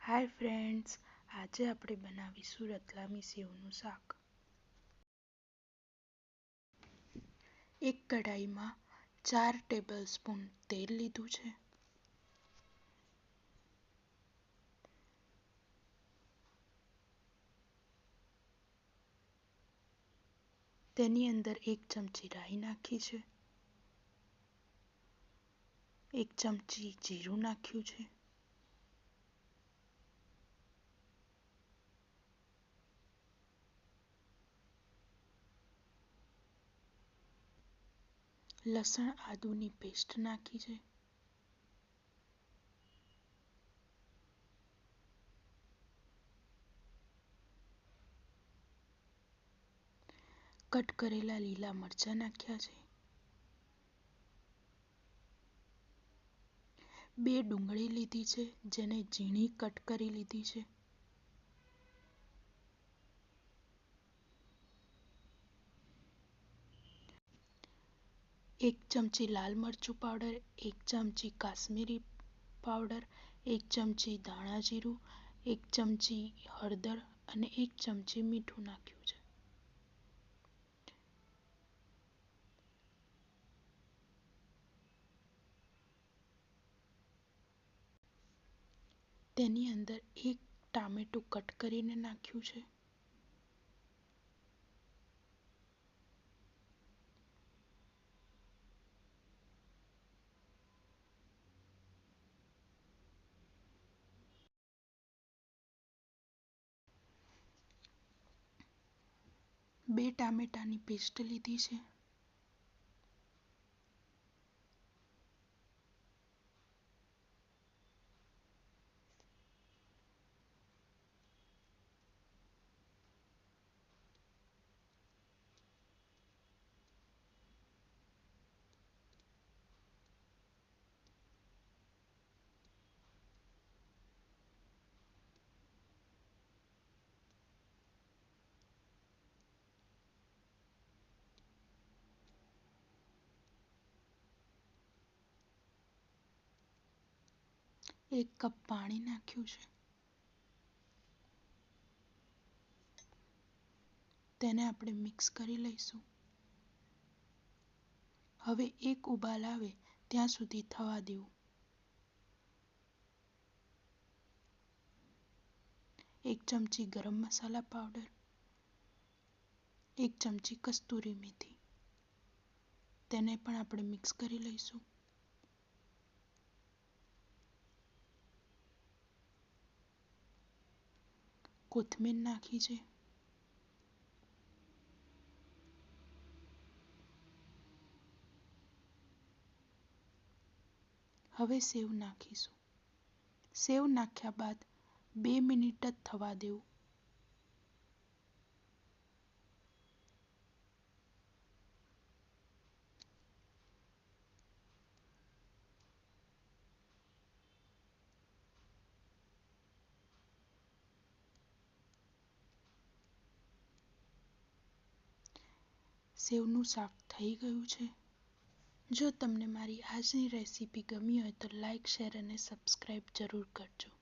Hi friends, આજે આપણે બનાવીશું રતલામી સેવનું શાક. એક કઢાઈમાં ચાર ટેબલ સ્પૂન તેલ લીધું છે. તેની અંદર એક ચમચી રાઈ નાખી છે. એક ચમચી જીરું નાખ્યું છે. લસણ, આદુની પેસ્ટ નાખી છે. કટ કરેલા લીલા મરચાં નાખ્યા છે. બે ડુંગળી લીધી છે, જેને ઝીણી કટ કરી લીધી છે. એક ચમચી લાલ મરચું પાવડર, એક ચમચી કાશ્મીરી પાવડર, એક ચમચી ધાણા જીરું, એક ચમચી હળદર અને એક ચમચી મીઠું નાખ્યું છે. તેની અંદર એક ટામેટું કટ કરીને નાખ્યું છે. બે ટામેટાની પેસ્ટ લીધી છે. એક કપ પાણી નાખ્યું છે. તેને આપણે મિક્સ કરી લઈશું. હવે એક ઉબાલ આવે ત્યાં સુધી થવા દેવું. એક ચમચી ગરમ મસાલા પાવડર. એક ચમચી કસ્તુરી મેથી. તેને પણ આપણે મિક્સ કરી લઈશું. કોથમીર નાખી છે. હવે સેવ નાખીશું. સેવ નાખ્યા બાદ બે મિનિટ જ થવા દેવું. સેવનું શાક થઈ ગયું છે. જો તમને મારી આજની રેસીપી ગમી હોય તો લાઇક શેર અને સબસ્ક્રાઈબ જરૂર કરજો.